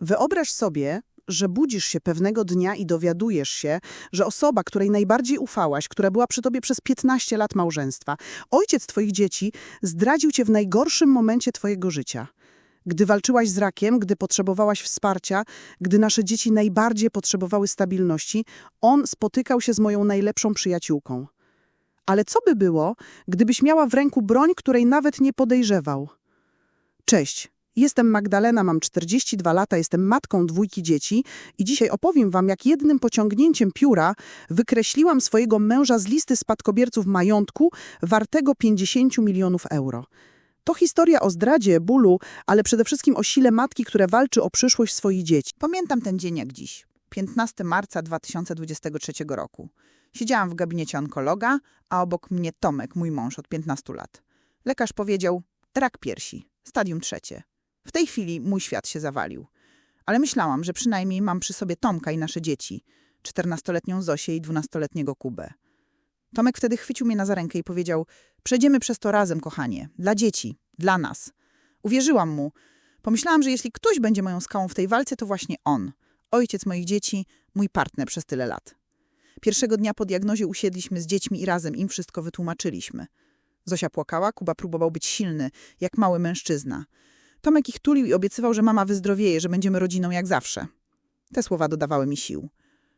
Wyobraź sobie, że budzisz się pewnego dnia i dowiadujesz się, że osoba, której najbardziej ufałaś, która była przy tobie przez 15 lat małżeństwa, ojciec twoich dzieci, zdradził cię w najgorszym momencie twojego życia. Gdy walczyłaś z rakiem, gdy potrzebowałaś wsparcia, gdy nasze dzieci najbardziej potrzebowały stabilności, on spotykał się z moją najlepszą przyjaciółką. Ale co by było, gdybyś miała w ręku broń, której nawet nie podejrzewał? Cześć, jestem Magdalena, mam 42 lata, jestem matką dwójki dzieci i dzisiaj opowiem wam, jak jednym pociągnięciem pióra wykreśliłam swojego męża z listy spadkobierców majątku wartego 50 milionów euro. To historia o zdradzie, bólu, ale przede wszystkim o sile matki, która walczy o przyszłość swoich dzieci. Pamiętam ten dzień jak dziś. 15 marca 2023 roku. Siedziałam w gabinecie onkologa, a obok mnie Tomek, mój mąż od 15 lat. Lekarz powiedział, rak piersi, stadium trzecie. W tej chwili mój świat się zawalił. Ale myślałam, że przynajmniej mam przy sobie Tomka i nasze dzieci, 14-letnią Zosię i 12-letniego Kubę. Tomek wtedy chwycił mnie na za rękę i powiedział, przejdziemy przez to razem, kochanie, dla dzieci, dla nas. Uwierzyłam mu. Pomyślałam, że jeśli ktoś będzie moją skałą w tej walce, to właśnie on. Ojciec moich dzieci, mój partner przez tyle lat. Pierwszego dnia po diagnozie usiedliśmy z dziećmi i razem im wszystko wytłumaczyliśmy. Zosia płakała, Kuba próbował być silny, jak mały mężczyzna. Tomek ich tulił i obiecywał, że mama wyzdrowieje, że będziemy rodziną jak zawsze. Te słowa dodawały mi sił.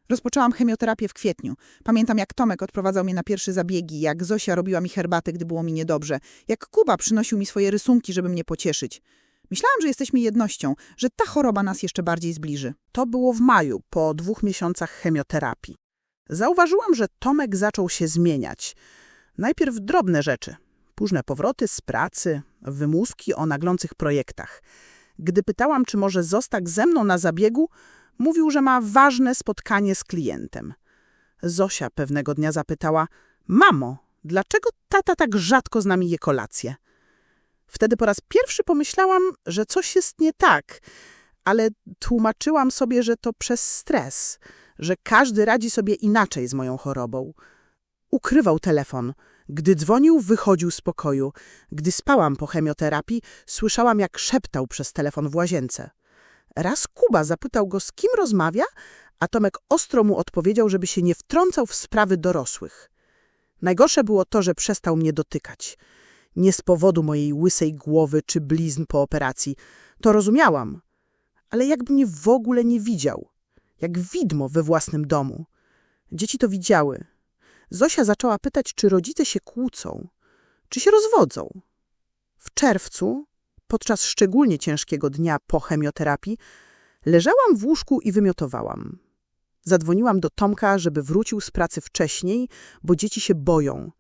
Rozpoczęłam chemioterapię w kwietniu. Pamiętam, jak Tomek odprowadzał mnie na pierwsze zabiegi, jak Zosia robiła mi herbatę, gdy było mi niedobrze, jak Kuba przynosił mi swoje rysunki, żeby mnie pocieszyć. Myślałam, że jesteśmy jednością, że ta choroba nas jeszcze bardziej zbliży. To było w maju, po dwóch miesiącach chemioterapii. Zauważyłam, że Tomek zaczął się zmieniać. Najpierw drobne rzeczy. Późne powroty z pracy, wymówki o naglących projektach. Gdy pytałam, czy może zostać ze mną na zabiegu, mówił, że ma ważne spotkanie z klientem. Zosia pewnego dnia zapytała, mamo, dlaczego tata tak rzadko z nami je kolację? Wtedy po raz pierwszy pomyślałam, że coś jest nie tak, ale tłumaczyłam sobie, że to przez stres, że każdy radzi sobie inaczej z moją chorobą. Ukrywał telefon. Gdy dzwonił, wychodził z pokoju. Gdy spałam po chemioterapii, słyszałam, jak szeptał przez telefon w łazience. Raz Kuba zapytał go, z kim rozmawia, a Tomek ostro mu odpowiedział, żeby się nie wtrącał w sprawy dorosłych. Najgorsze było to, że przestał mnie dotykać. Nie z powodu mojej łysej głowy czy blizn po operacji. To rozumiałam. Ale jakby mnie w ogóle nie widział. Jak widmo we własnym domu. Dzieci to widziały. Zosia zaczęła pytać, czy rodzice się kłócą, czy się rozwodzą. W czerwcu, podczas szczególnie ciężkiego dnia po chemioterapii, leżałam w łóżku i wymiotowałam. Zadzwoniłam do Tomka, żeby wrócił z pracy wcześniej, bo dzieci się boją.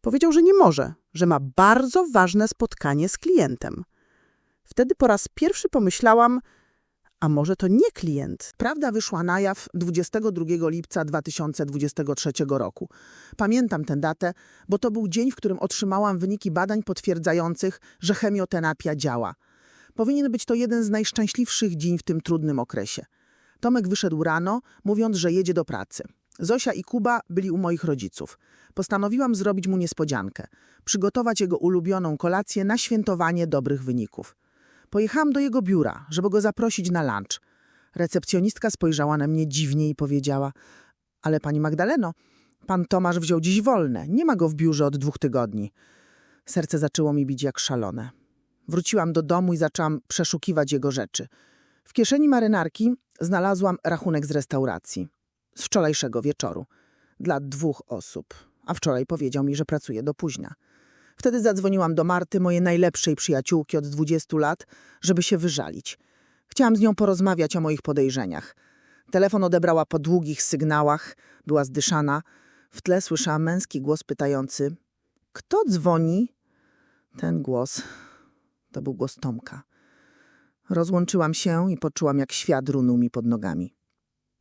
Powiedział, że nie może, że ma bardzo ważne spotkanie z klientem. Wtedy po raz pierwszy pomyślałam, a może to nie klient? Prawda wyszła na jaw 22 lipca 2023 roku. Pamiętam tę datę, bo to był dzień, w którym otrzymałam wyniki badań potwierdzających, że chemioterapia działa. Powinien być to jeden z najszczęśliwszych dni w tym trudnym okresie. Tomek wyszedł rano, mówiąc, że jedzie do pracy. Zosia i Kuba byli u moich rodziców. Postanowiłam zrobić mu niespodziankę. Przygotować jego ulubioną kolację na świętowanie dobrych wyników. Pojechałam do jego biura, żeby go zaprosić na lunch. Recepcjonistka spojrzała na mnie dziwnie i powiedziała – ale pani Magdaleno, pan Tomasz wziął dziś wolne, nie ma go w biurze od dwóch tygodni. Serce zaczęło mi bić jak szalone. Wróciłam do domu i zaczęłam przeszukiwać jego rzeczy. W kieszeni marynarki znalazłam rachunek z restauracji. Z wczorajszego wieczoru. Dla dwóch osób. A wczoraj powiedział mi, że pracuje do późna. Wtedy zadzwoniłam do Marty, mojej najlepszej przyjaciółki od 20 lat, żeby się wyżalić. Chciałam z nią porozmawiać o moich podejrzeniach. Telefon odebrała po długich sygnałach, była zdyszana. W tle słyszałam męski głos pytający: Kto dzwoni? Ten głos to był głos Tomka. Rozłączyłam się i poczułam, jak świat runął mi pod nogami.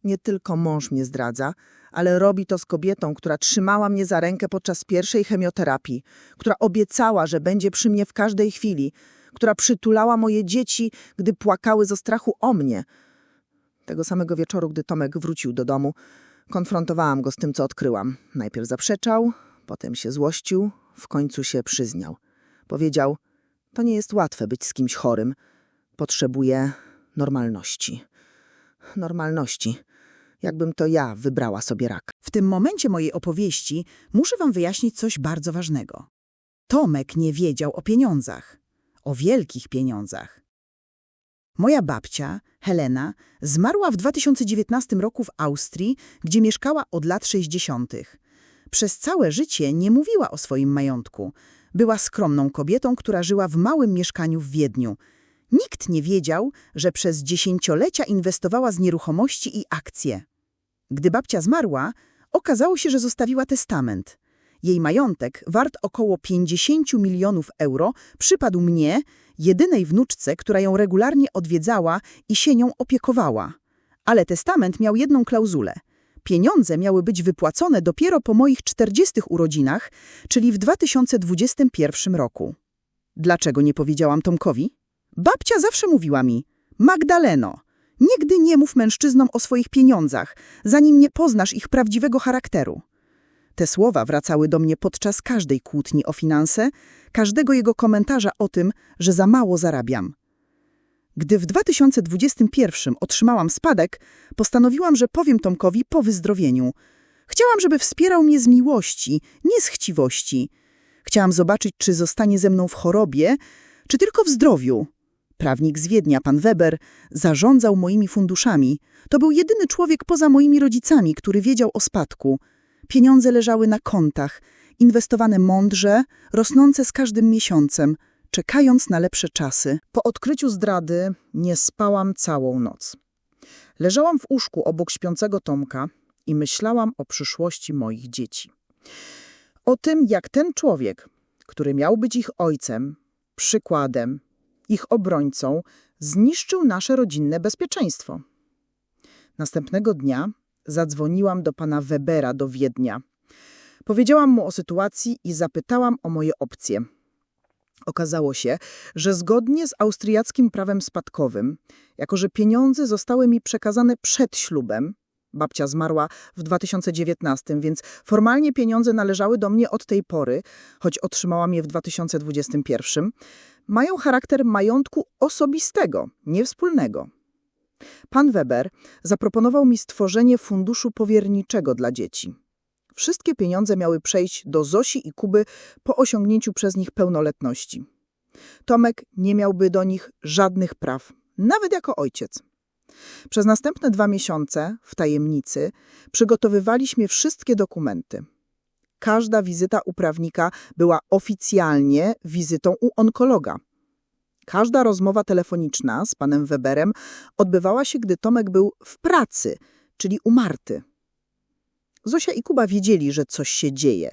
Nie tylko mąż mnie zdradza, ale robi to z kobietą, która trzymała mnie za rękę podczas pierwszej chemioterapii, która obiecała, że będzie przy mnie w każdej chwili, która przytulała moje dzieci, gdy płakały ze strachu o mnie. Tego samego wieczoru, gdy Tomek wrócił do domu, konfrontowałam go z tym, co odkryłam. Najpierw zaprzeczał, potem się złościł, w końcu się przyznał. Powiedział, to nie jest łatwe być z kimś chorym. Potrzebuję normalności. Normalności. Jakbym to ja wybrała sobie rak. W tym momencie mojej opowieści muszę wam wyjaśnić coś bardzo ważnego. Tomek nie wiedział o pieniądzach. O wielkich pieniądzach. Moja babcia, Helena, zmarła w 2019 roku w Austrii, gdzie mieszkała od lat 60. Przez całe życie nie mówiła o swoim majątku. Była skromną kobietą, która żyła w małym mieszkaniu w Wiedniu. Nikt nie wiedział, że przez dziesięciolecia inwestowała z nieruchomości i akcje. Gdy babcia zmarła, okazało się, że zostawiła testament. Jej majątek, wart około 50 milionów euro, przypadł mnie, jedynej wnuczce, która ją regularnie odwiedzała i się nią opiekowała. Ale testament miał jedną klauzulę. Pieniądze miały być wypłacone dopiero po moich 40 urodzinach, czyli w 2021 roku. Dlaczego nie powiedziałam Tomkowi? Babcia zawsze mówiła mi, Magdaleno, nigdy nie mów mężczyznom o swoich pieniądzach, zanim nie poznasz ich prawdziwego charakteru. Te słowa wracały do mnie podczas każdej kłótni o finanse, każdego jego komentarza o tym, że za mało zarabiam. Gdy w 2021 otrzymałam spadek, postanowiłam, że powiem Tomkowi po wyzdrowieniu. Chciałam, żeby wspierał mnie z miłości, nie z chciwości. Chciałam zobaczyć, czy zostanie ze mną w chorobie, czy tylko w zdrowiu. Prawnik z Wiednia, pan Weber, zarządzał moimi funduszami. To był jedyny człowiek poza moimi rodzicami, który wiedział o spadku. Pieniądze leżały na kontach, inwestowane mądrze, rosnące z każdym miesiącem, czekając na lepsze czasy. Po odkryciu zdrady nie spałam całą noc. Leżałam w łóżku obok śpiącego Tomka i myślałam o przyszłości moich dzieci. O tym, jak ten człowiek, który miał być ich ojcem, przykładem, ich obrońcą, zniszczył nasze rodzinne bezpieczeństwo. Następnego dnia zadzwoniłam do pana Webera do Wiednia. Powiedziałam mu o sytuacji i zapytałam o moje opcje. Okazało się, że zgodnie z austriackim prawem spadkowym, jako że pieniądze zostały mi przekazane przed ślubem, babcia zmarła w 2019, więc formalnie pieniądze należały do mnie od tej pory, choć otrzymałam je w 2021, mają charakter majątku osobistego, nie wspólnego. Pan Weber zaproponował mi stworzenie funduszu powierniczego dla dzieci. Wszystkie pieniądze miały przejść do Zosi i Kuby po osiągnięciu przez nich pełnoletności. Tomek nie miałby do nich żadnych praw, nawet jako ojciec. Przez następne dwa miesiące, w tajemnicy, przygotowywaliśmy wszystkie dokumenty. Każda wizyta u prawnika była oficjalnie wizytą u onkologa. Każda rozmowa telefoniczna z panem Weberem odbywała się, gdy Tomek był w pracy, czyli u Marty. Zosia i Kuba wiedzieli, że coś się dzieje.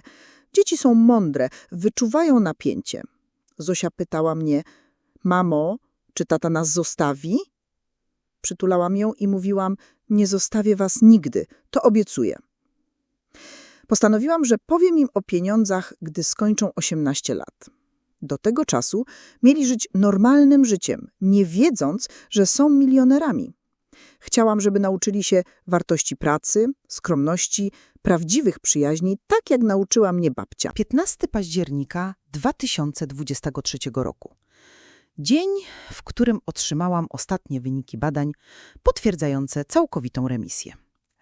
Dzieci są mądre, wyczuwają napięcie. Zosia pytała mnie, mamo, czy tata nas zostawi? Przytulałam ją i mówiłam, nie zostawię was nigdy, to obiecuję. Postanowiłam, że powiem im o pieniądzach, gdy skończą 18 lat. Do tego czasu mieli żyć normalnym życiem, nie wiedząc, że są milionerami. Chciałam, żeby nauczyli się wartości pracy, skromności, prawdziwych przyjaźni, tak jak nauczyła mnie babcia. 15 października 2023 roku. Dzień, w którym otrzymałam ostatnie wyniki badań potwierdzające całkowitą remisję.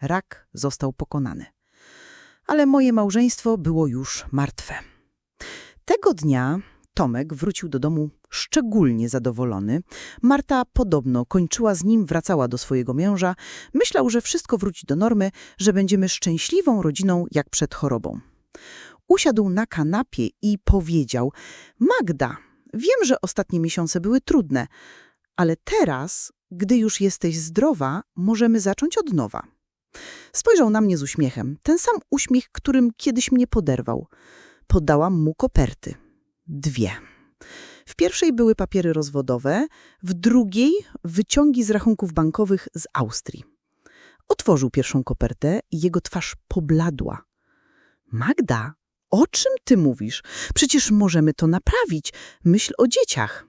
Rak został pokonany. Ale moje małżeństwo było już martwe. Tego dnia Tomek wrócił do domu szczególnie zadowolony. Marta podobno kończyła z nim, wracała do swojego męża. Myślał, że wszystko wróci do normy, że będziemy szczęśliwą rodziną jak przed chorobą. Usiadł na kanapie i powiedział: Magda, wiem, że ostatnie miesiące były trudne, ale teraz, gdy już jesteś zdrowa, możemy zacząć od nowa. Spojrzał na mnie z uśmiechem, ten sam uśmiech, którym kiedyś mnie poderwał. Podałam mu koperty. Dwie. W pierwszej były papiery rozwodowe, w drugiej wyciągi z rachunków bankowych z Austrii. Otworzył pierwszą kopertę i jego twarz pobladła. Magda, o czym ty mówisz? Przecież możemy to naprawić. Myśl o dzieciach.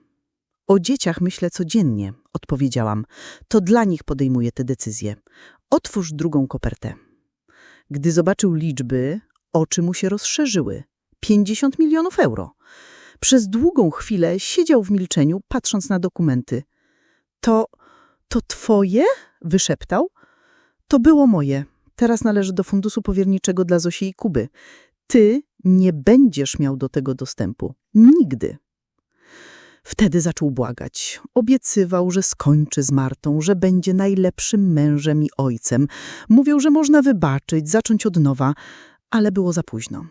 O dzieciach myślę codziennie, odpowiedziałam. To dla nich podejmuję te decyzje. Otwórz drugą kopertę. Gdy zobaczył liczby, oczy mu się rozszerzyły. 50 milionów euro. Przez długą chwilę siedział w milczeniu, patrząc na dokumenty. To, To twoje? wyszeptał. To było moje. Teraz należy do funduszu powierniczego dla Zosi i Kuby. Ty nie będziesz miał do tego dostępu. Nigdy. Wtedy zaczął błagać. Obiecywał, że skończy z Martą, że będzie najlepszym mężem i ojcem. Mówił, że można wybaczyć, zacząć od nowa, ale było za późno.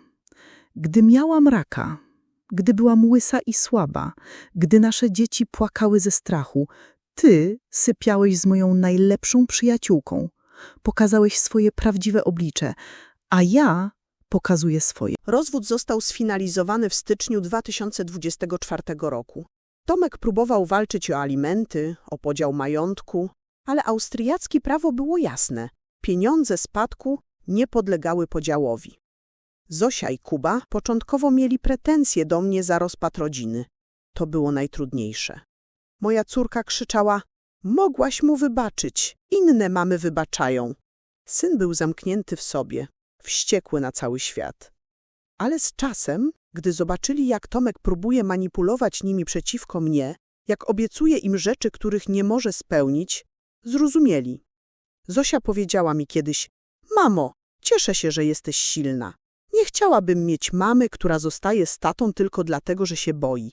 Gdy miałam raka, gdy byłam łysa i słaba, gdy nasze dzieci płakały ze strachu, ty sypiałeś z moją najlepszą przyjaciółką. Pokazałeś swoje prawdziwe oblicze, a ja pokazuję swoje. Rozwód został sfinalizowany w styczniu 2024 roku. Tomek próbował walczyć o alimenty, o podział majątku, ale austriackie prawo było jasne. Pieniądze spadku nie podlegały podziałowi. Zosia i Kuba początkowo mieli pretensje do mnie za rozpad rodziny. To było najtrudniejsze. Moja córka krzyczała, mogłaś mu wybaczyć, inne mamy wybaczają. Syn był zamknięty w sobie, wściekły na cały świat. Ale z czasem, gdy zobaczyli, jak Tomek próbuje manipulować nimi przeciwko mnie, jak obiecuje im rzeczy, których nie może spełnić, zrozumieli. Zosia powiedziała mi kiedyś, mamo, cieszę się, że jesteś silna. Nie chciałabym mieć mamy, która zostaje z tatą tylko dlatego, że się boi.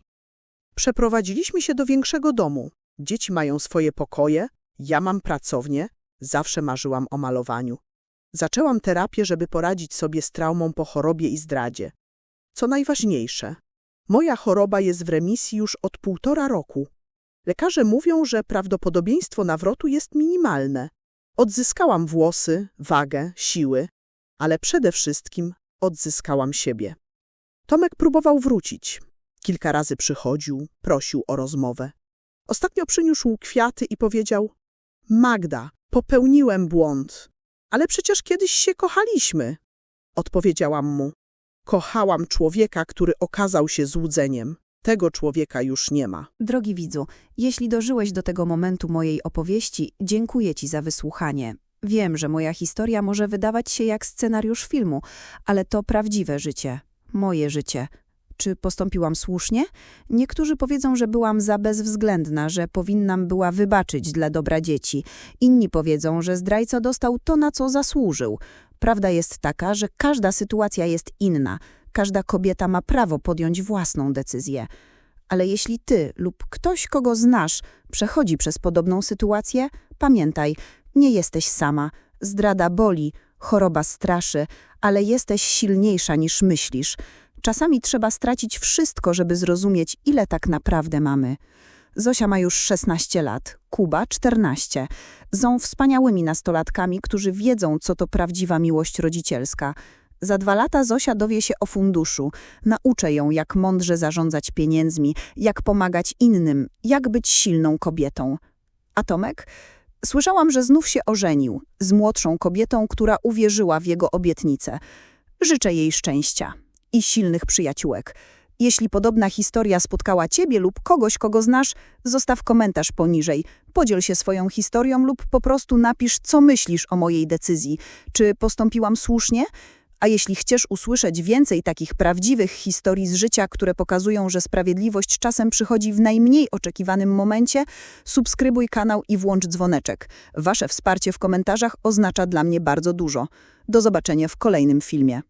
Przeprowadziliśmy się do większego domu. Dzieci mają swoje pokoje, ja mam pracownię, zawsze marzyłam o malowaniu. Zaczęłam terapię, żeby poradzić sobie z traumą po chorobie i zdradzie. Co najważniejsze, moja choroba jest w remisji już od półtora roku. Lekarze mówią, że prawdopodobieństwo nawrotu jest minimalne. Odzyskałam włosy, wagę, siły, ale przede wszystkim odzyskałam siebie. Tomek próbował wrócić. Kilka razy przychodził, prosił o rozmowę. Ostatnio przyniósł kwiaty i powiedział: Magda, popełniłem błąd, ale przecież kiedyś się kochaliśmy. Odpowiedziałam mu: Kochałam człowieka, który okazał się złudzeniem. Tego człowieka już nie ma. Drogi widzu, jeśli dożyłeś do tego momentu mojej opowieści, dziękuję Ci za wysłuchanie. Wiem, że moja historia może wydawać się jak scenariusz filmu, ale to prawdziwe życie. Moje życie. Czy postąpiłam słusznie? Niektórzy powiedzą, że byłam za bezwzględna, że powinnam była wybaczyć dla dobra dzieci. Inni powiedzą, że zdrajca dostał to, na co zasłużył. Prawda jest taka, że każda sytuacja jest inna. Każda kobieta ma prawo podjąć własną decyzję. Ale jeśli ty lub ktoś, kogo znasz, przechodzi przez podobną sytuację, pamiętaj, nie jesteś sama. Zdrada boli, choroba straszy, ale jesteś silniejsza niż myślisz. Czasami trzeba stracić wszystko, żeby zrozumieć, ile tak naprawdę mamy. Zosia ma już 16 lat, Kuba 14. Są wspaniałymi nastolatkami, którzy wiedzą, co to prawdziwa miłość rodzicielska. Za dwa lata Zosia dowie się o funduszu. Nauczę ją, jak mądrze zarządzać pieniędzmi, jak pomagać innym, jak być silną kobietą. A Tomek? Słyszałam, że znów się ożenił z młodszą kobietą, która uwierzyła w jego obietnicę. Życzę jej szczęścia i silnych przyjaciółek. Jeśli podobna historia spotkała ciebie lub kogoś, kogo znasz, zostaw komentarz poniżej. Podziel się swoją historią lub po prostu napisz, co myślisz o mojej decyzji. Czy postąpiłam słusznie? A jeśli chcesz usłyszeć więcej takich prawdziwych historii z życia, które pokazują, że sprawiedliwość czasem przychodzi w najmniej oczekiwanym momencie, subskrybuj kanał i włącz dzwoneczek. Wasze wsparcie w komentarzach oznacza dla mnie bardzo dużo. Do zobaczenia w kolejnym filmie.